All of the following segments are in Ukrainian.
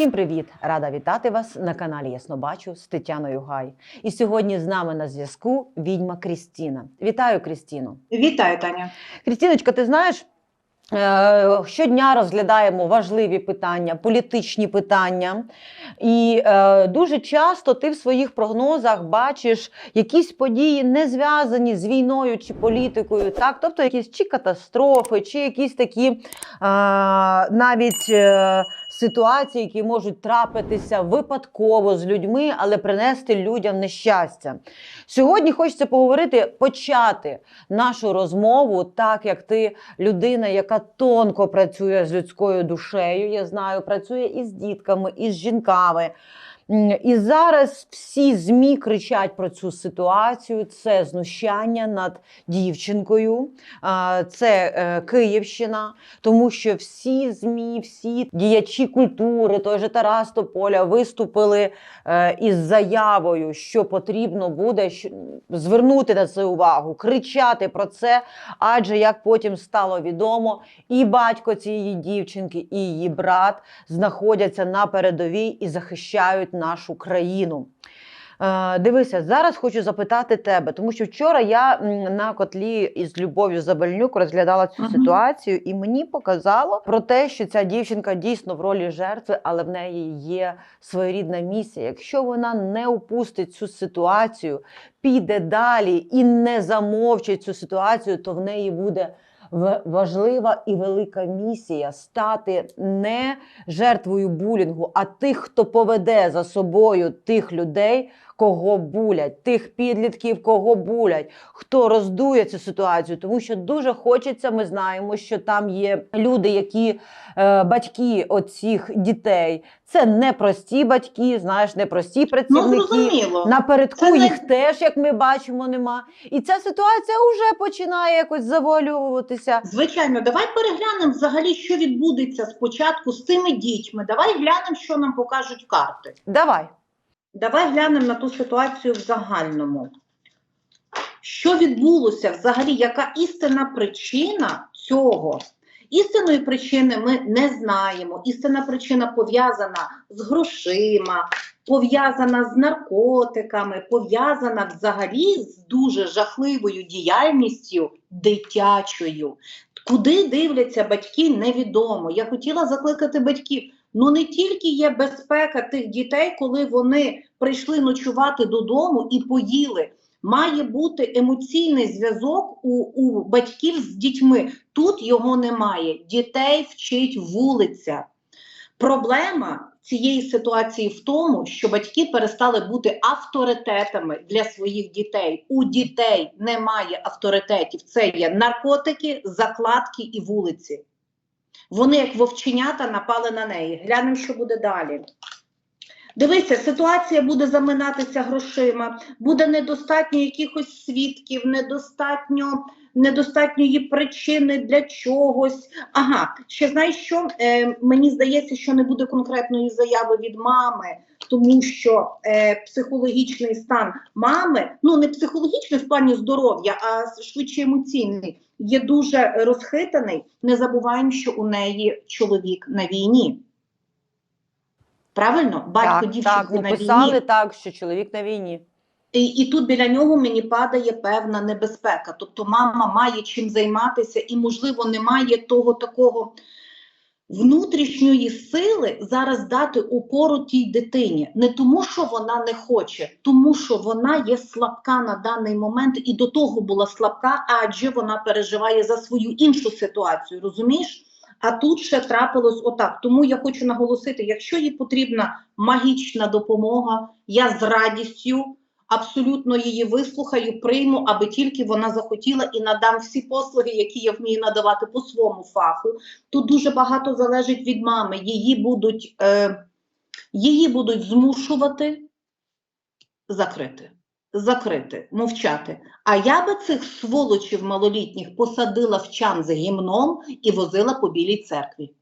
Всім привіт! Рада вітати вас на каналі Яснобачу з Тетяною Гай. І сьогодні з нами на зв'язку відьма Крістіна. Вітаю, Крістіну! Вітаю, Таня. Крістіночка, ти знаєш, е, щодня розглядаємо важливі питання, політичні питання. І е, дуже часто ти в своїх прогнозах бачиш якісь події, не зв'язані з війною чи політикою, так? тобто якісь чи катастрофи, чи якісь такі е, навіть. Е, Ситуації, які можуть трапитися випадково з людьми, але принести людям нещастя. Сьогодні хочеться поговорити, почати нашу розмову, так як ти людина, яка тонко працює з людською душею. Я знаю, працює і з дітками, і з жінками. І зараз всі ЗМІ кричать про цю ситуацію. Це знущання над дівчинкою, це е, Київщина, тому що всі ЗМІ, всі діячі культури, той же Тарас Тополя, виступили е, із заявою, що потрібно буде звернути на це увагу, кричати про це. Адже як потім стало відомо, і батько цієї дівчинки, і її брат знаходяться на передовій і захищають нашу країну. Е, Дивися, зараз хочу запитати тебе, тому що вчора я на котлі із Любов'ю Забальнюк розглядала цю Мгм. ситуацію, і мені показало про те, що ця дівчинка дійсно в ролі жертви, але в неї є своєрідна місія. Якщо вона не упустить цю ситуацію, піде далі і не замовчить цю ситуацію, то в неї буде важлива і велика місія стати не жертвою булінгу, а тих, хто поведе за собою тих людей, кого булять, тих підлітків, кого булять, хто роздує цю ситуацію. Тому що дуже хочеться, ми знаємо, що там є люди, які е, батьки оцих дітей. Це непрості батьки, знаєш, непрості Ну, працівники. зрозуміло. Напередку Це не- їх теж, як ми бачимо, нема. І ця ситуація вже починає якось завуальовуватися. Звичайно, давай переглянемо взагалі, що відбудеться спочатку з цими дітьми. Давай глянемо, що нам покажуть карти. Давай. Давай глянемо на ту ситуацію в загальному. Що відбулося взагалі? Яка істинна причина цього? Істинної причини ми не знаємо. Істинна причина пов'язана з грошима, пов'язана з наркотиками, пов'язана взагалі з дуже жахливою діяльністю дитячою. Куди дивляться батьки, невідомо. Я хотіла закликати батьків. Ну не тільки є безпека тих дітей, коли вони прийшли ночувати додому і поїли. Має бути емоційний зв'язок у, у батьків з дітьми. Тут його немає. Дітей вчить вулиця. Проблема цієї ситуації в тому, що батьки перестали бути авторитетами для своїх дітей. У дітей немає авторитетів. Це є наркотики, закладки і вулиці. Вони, як вовченята, напали на неї. Глянемо, що буде далі. Дивися, ситуація буде заминатися грошима, буде недостатньо якихось свідків, недостатньо, недостатньої причини для чогось. Ага, ще знаєш що? Е, мені здається, що не буде конкретної заяви від мами, тому що е, психологічний стан мами, ну не психологічний в плані здоров'я, а швидше емоційний, є дуже розхитаний. Не забуваємо, що у неї чоловік на війні. Правильно? Батько так, дівчинки так, на написали війні. так, що чоловік на війні. І, і тут біля нього мені падає певна небезпека. Тобто мама має чим займатися і, можливо, немає того такого внутрішньої сили зараз дати опору тій дитині. Не тому, що вона не хоче, тому що вона є слабка на даний момент і до того була слабка, адже вона переживає за свою іншу ситуацію. Розумієш? А тут ще трапилось отак. Тому я хочу наголосити: якщо їй потрібна магічна допомога, я з радістю абсолютно її вислухаю, прийму, аби тільки вона захотіла і надам всі послуги, які я вмію надавати по своєму фаху. Тут дуже багато залежить від мами. Її будуть, е, її будуть змушувати закрити. Закрити, мовчати. А я би цих сволочів малолітніх посадила в чан з гімном і возила по білій церкві.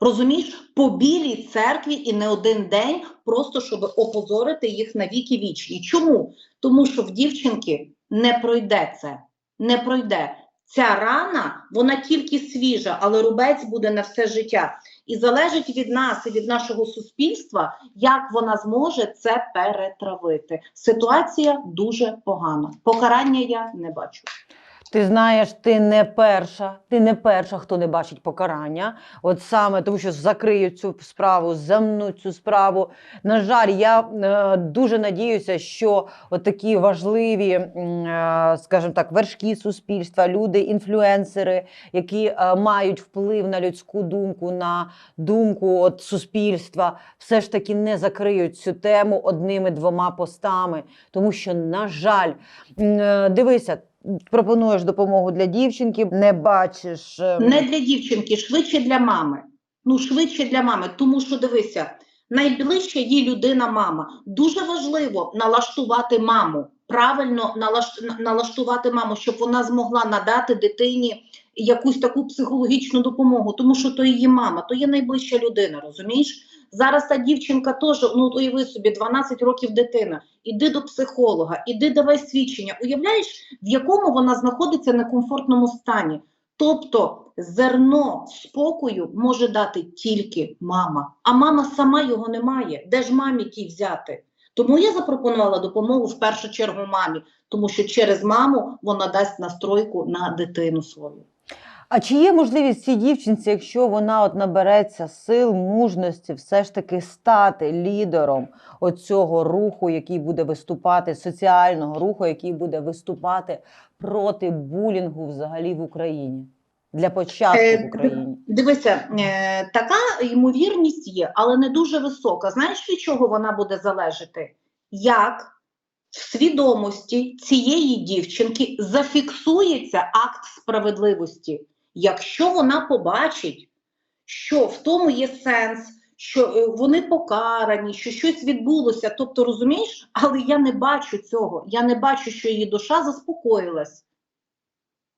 Розумієш, по білій церкві і не один день, просто щоб опозорити їх на віки вічні. Чому? Тому що в дівчинки не пройде це, не пройде. Ця рана, вона тільки свіжа, але рубець буде на все життя. І залежить від нас і від нашого суспільства, як вона зможе це перетравити. Ситуація дуже погана. Покарання я не бачу. Ти знаєш, ти не перша, ти не перша, хто не бачить покарання. От саме тому, що закриють цю справу, замнуть цю справу. На жаль, я е, дуже надіюся, що такі важливі, е, скажімо так, вершки суспільства, люди, інфлюенсери, які е, мають вплив на людську думку, на думку от суспільства, все ж таки не закриють цю тему одними-двома постами, тому що, на жаль, е, дивися пропонуєш допомогу для дівчинки, не бачиш. е, Не для дівчинки, швидше для мами. Ну, швидше для мами, тому що дивися, найближча їй людина мама. Дуже важливо налаштувати маму, правильно налаш- налаштувати маму, щоб вона змогла надати дитині якусь таку психологічну допомогу, тому що то її мама, то є найближча людина, розумієш? Зараз та дівчинка теж, ну уяви собі, 12 років дитина, іди до психолога, іди давай свідчення. Уявляєш, в якому вона знаходиться некомфортному стані? Тобто зерно спокою може дати тільки мама, а мама сама його не має. Де ж мамі ті взяти? Тому я запропонувала допомогу в першу чергу мамі, тому що через маму вона дасть настройку на дитину свою. А чи є можливість цій дівчинці, якщо вона от набереться сил, мужності, все ж таки стати лідером оцього руху, який буде виступати, соціального руху, який буде виступати проти булінгу взагалі в Україні? Для початку Е, в Україні. Дивися, е, така ймовірність є, але не дуже висока. Знаєш, від чого вона буде залежати? Як в свідомості цієї дівчинки зафіксується акт справедливості? Якщо вона побачить, що в тому є сенс, що е, вони покарані, що щось відбулося, тобто розумієш, але я не бачу цього. Я не бачу, що її душа заспокоїлась.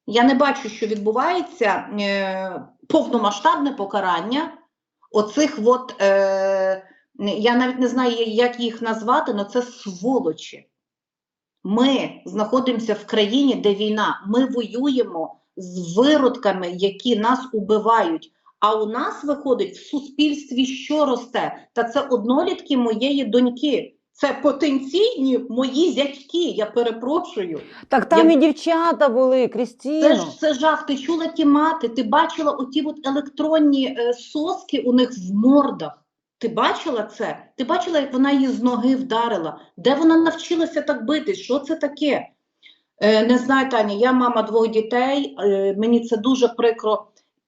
Я не бачу, що відбувається е, повномасштабне покарання оцих от, е, я навіть не знаю, як їх назвати, але це сволочі. Ми знаходимося в країні, де війна. Ми воюємо з виродками, які нас убивають. А у нас виходить в суспільстві, що росте? Та це однолітки моєї доньки. Це потенційні мої зятьки. Я перепрошую. Так там я- і дівчата були, Це ж це жах. Ти чула ті мати, ти бачила оті от електронні е, соски у них в мордах. Ти бачила це? Ти бачила, як вона її з ноги вдарила? Де вона навчилася так бити? Що це таке? Е, не знаю, Таня, я мама двох дітей. Е, мені це дуже прикро,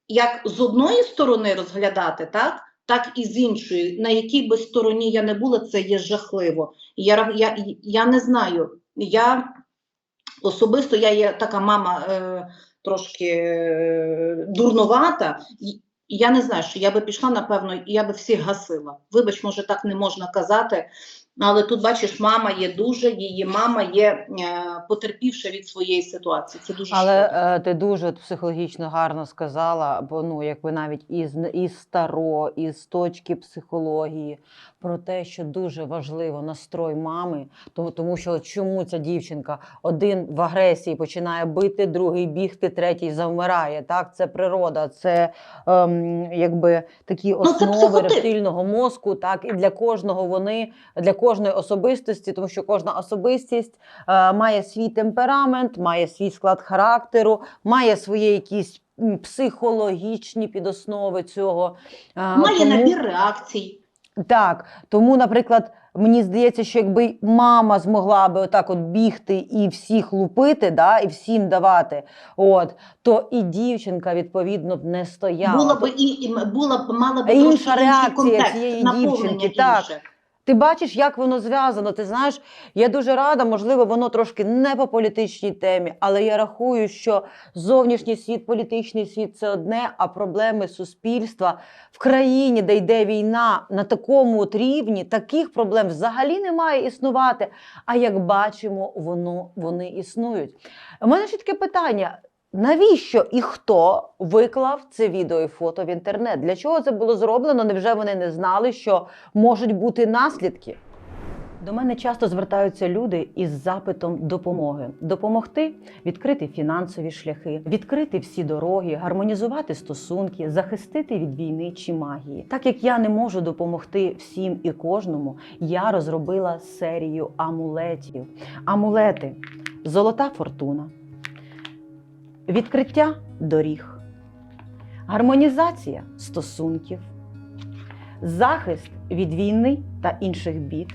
як з одної сторони розглядати, так? Так і з іншої, на якій би стороні я не була, це є жахливо. Я, я, я не знаю. Я особисто я є така мама е, трошки е, дурнувата. Я не знаю, що я би пішла, напевно, я би всіх гасила. Вибач, може, так не можна казати. Але тут, бачиш, мама є дуже, її мама є е, потерпівша від своєї ситуації. Це дуже Але шкода. е, ти дуже психологічно гарно сказала, бо ну якби навіть із із старо, із точки психології, про те, що дуже важливо настрой мами, тому, тому що чому ця дівчинка один в агресії починає бити, другий бігти, третій завмирає. Так, це природа, це ем, якби такі Ну, основи психотип. рептильного мозку. Так, і для кожного вони для кожної особистості, тому що кожна особистість е, має свій темперамент, має свій склад характеру, має свої якісь психологічні підоснови цього. Е, Має тому- набір реакцій. так, тому, наприклад, мені здається, що якби мама змогла би отак от бігти і всіх лупити, да, і всім давати, от, то і дівчинка, відповідно, б не стояла. Була б і, і була б мала б Інша реакція цієї дівчинки, так. Ти бачиш, як воно зв'язано. Ти знаєш, я дуже рада, можливо, воно трошки не по політичній темі, але я рахую, що зовнішній світ, політичний світ це одне, а проблеми суспільства в країні, де йде війна, на такому от рівні, таких проблем взагалі не має існувати. А як бачимо, воно вони існують. У мене ще таке питання. Навіщо і хто виклав це відео і фото в інтернет? Для чого це було зроблено? Невже вони не знали, що можуть бути наслідки? До мене часто звертаються люди із запитом допомоги: допомогти відкрити фінансові шляхи, відкрити всі дороги, гармонізувати стосунки, захистити від війни чи магії. Так як я не можу допомогти всім і кожному, я розробила серію амулетів. Амулети золота фортуна, відкриття доріг, гармонізація стосунків, захист від війни та інших бід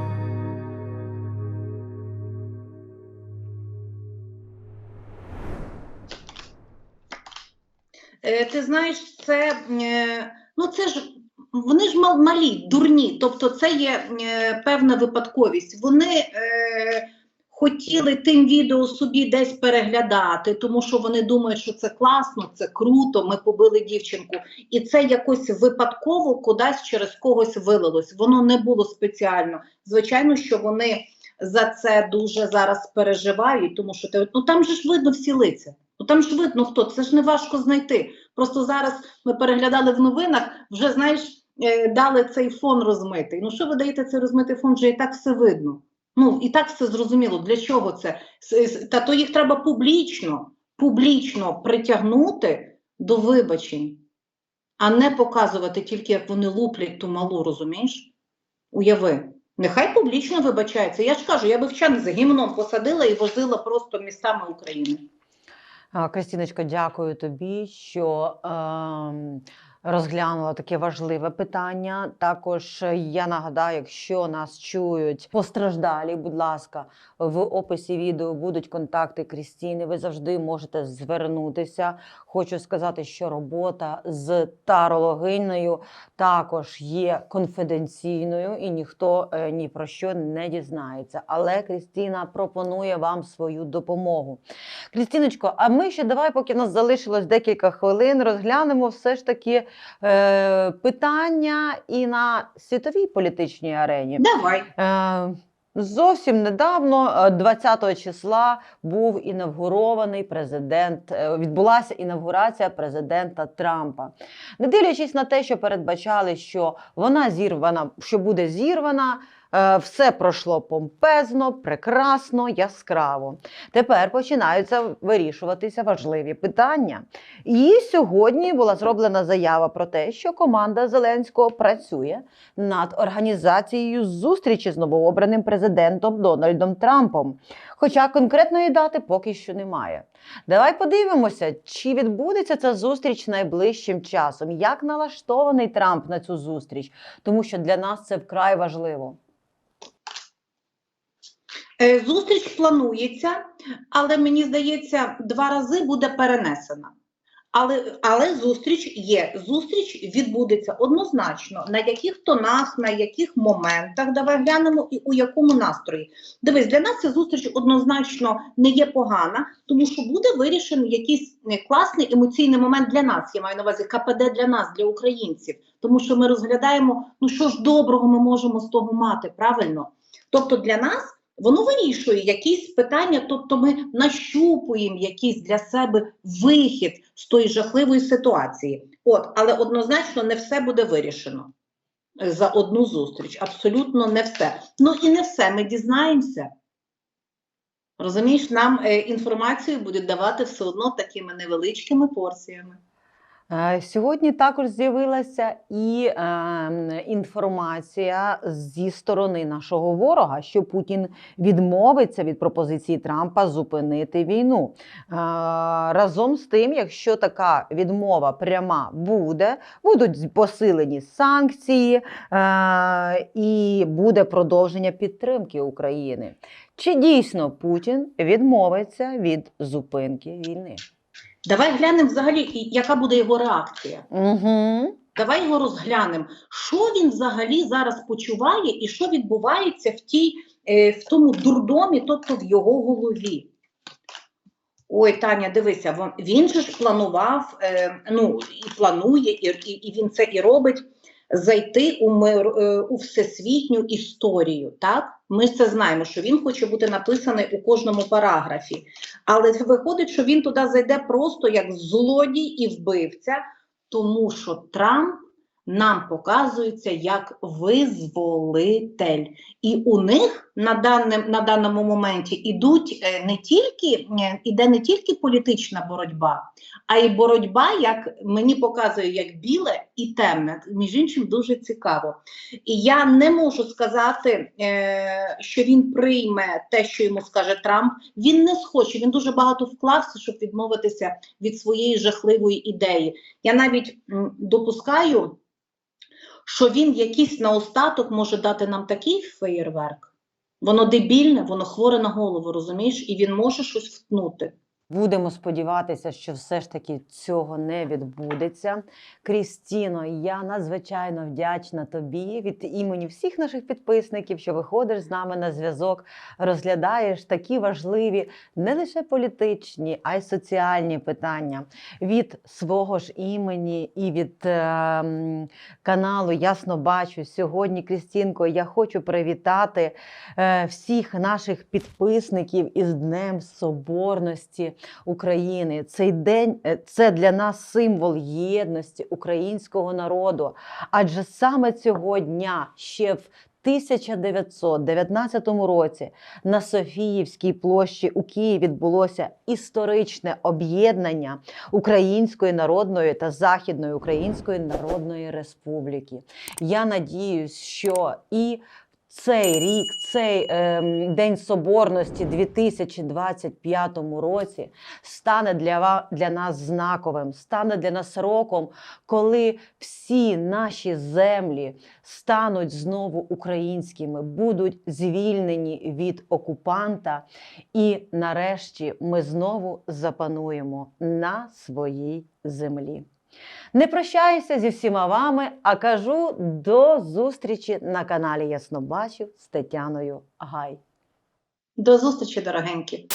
Ти знаєш, це, е, ну це ж вони ж малі, дурні, тобто це є е, певна випадковість. Вони е, хотіли тим відео собі десь переглядати, тому що вони думають, що це класно, це круто, ми побили дівчинку. І це якось випадково кудись через когось вилилось. Воно не було спеціально. Звичайно, що вони за це дуже зараз переживають, тому що те- ну там же ж видно всі лиця. Ну там ж видно хто, це ж не важко знайти. Просто зараз ми переглядали в новинах, вже знаєш, е, дали цей фон розмитий. Ну що ви даєте цей розмитий фон? Вже і так все видно. Ну і так все зрозуміло. Для чого це? Та то їх треба публічно, публічно притягнути до вибачень, а не показувати тільки, як вони луплять ту малу, розумієш? Уяви. Нехай публічно вибачається. Я ж кажу, я би вчани за гімном посадила і возила просто містами України. А, Кристиночко, дякую тобі, що ем, розглянула таке важливе питання. Також е, я нагадаю, якщо нас чують постраждалі, будь ласка, в описі відео будуть контакти Крістіни. Ви завжди можете звернутися. Хочу сказати, що робота з тарологинею також є конфіденційною і ніхто е, ні про що не дізнається. Але Крістіна пропонує вам свою допомогу. Крістіночко, а ми ще давай, поки в нас залишилось декілька хвилин, розглянемо все ж таки е, питання і на світовій політичній арені. Давай. Е, Зовсім недавно, е, 20 числа, був інавгурований президент. е, Відбулася інавгурація президента Трампа. Не дивлячись на те, що передбачали, що вона зірвана, що буде зірвана. Е, Все пройшло помпезно, прекрасно, яскраво. Тепер починаються вирішуватися важливі питання. І сьогодні була зроблена заява про те, що команда Зеленського працює над організацією зустрічі з новообраним президентом Дональдом Трампом. Хоча конкретної дати поки що немає. Давай подивимося, чи відбудеться ця зустріч найближчим часом. Як налаштований Трамп на цю зустріч, тому що для нас це вкрай важливо. Е, Зустріч планується, але мені здається, два рази буде перенесена. Але, але зустріч є. Зустріч відбудеться однозначно. На яких тонах, на яких моментах, давай глянемо і у якому настрої. Дивись, для нас ця зустріч однозначно не є погана, тому що буде вирішений якийсь е, класний емоційний момент для нас. Я маю на увазі КПД для нас, для українців. Тому що ми розглядаємо, ну що ж доброго ми можемо з того мати, правильно? Тобто для нас воно вирішує якісь питання, тобто ми нащупуємо якийсь для себе вихід з тої жахливої ситуації. От, але однозначно не все буде вирішено за одну зустріч. Абсолютно не все. Ну і не все. Ми дізнаємося. Розумієш, нам е, інформацію будуть давати все одно такими невеличкими порціями. Е, Сьогодні також з'явилася і е, інформація зі сторони нашого ворога, що Путін відмовиться від пропозиції Трампа зупинити війну. Е, разом з тим, якщо така відмова пряма буде, будуть посилені санкції е, і буде продовження підтримки України. Чи дійсно Путін відмовиться від зупинки війни? Давай глянемо взагалі, яка буде його реакція. Угу. Давай його розглянемо. Що він взагалі зараз почуває і що відбувається в, тій, е, в тому дурдомі, тобто в його голові. Ой, Таня, дивися, він же ж планував, е, ну і планує, і, і, і він це і робить, зайти у, мир, е, у всесвітню історію. Так? Ми це знаємо, що він хоче бути написаний у кожному параграфі. Але виходить, що він туди зайде просто як злодій і вбивця, тому що Трамп нам показується як визволитель. І у них на, даним, на даному моменті ідуть е, не тільки, е, іде не тільки політична боротьба, а й боротьба, як мені показує, як біле і темне. Між іншим, дуже цікаво. І я не можу сказати, е, що він прийме те, що йому скаже Трамп. Він не схоче, він дуже багато вклався, щоб відмовитися від своєї жахливої ідеї. Я навіть допускаю, що він якийсь наостаток може дати нам такий феєрверк. Воно дебільне, воно хворе на голову, розумієш, і він може щось втнути. Будемо сподіватися, що все ж таки цього не відбудеться. Крістіно, я надзвичайно вдячна тобі від імені всіх наших підписників, що виходиш з нами на зв'язок, розглядаєш такі важливі не лише політичні, а й соціальні питання від свого ж імені і від е, каналу Ясно бачу. Сьогодні, Крістінко, я хочу привітати е, всіх наших підписників із Днем Соборності України. Цей день е, це для нас символ єдності українського народу. Адже саме цього дня ще в 1919 році на Софіївській площі у Києві відбулося історичне об'єднання Української народної та Західної Української Народної Республіки. Я надіюсь, що і цей рік, цей ем, День Соборності 2025 році стане для, для нас знаковим, стане для нас роком, коли всі наші землі стануть знову українськими, будуть звільнені від окупанта, і нарешті ми знову запануємо на своїй землі. Не прощаюся зі всіма вами, а кажу до зустрічі на каналі Яснобачів з Тетяною Гай. До зустрічі, дорогенькі!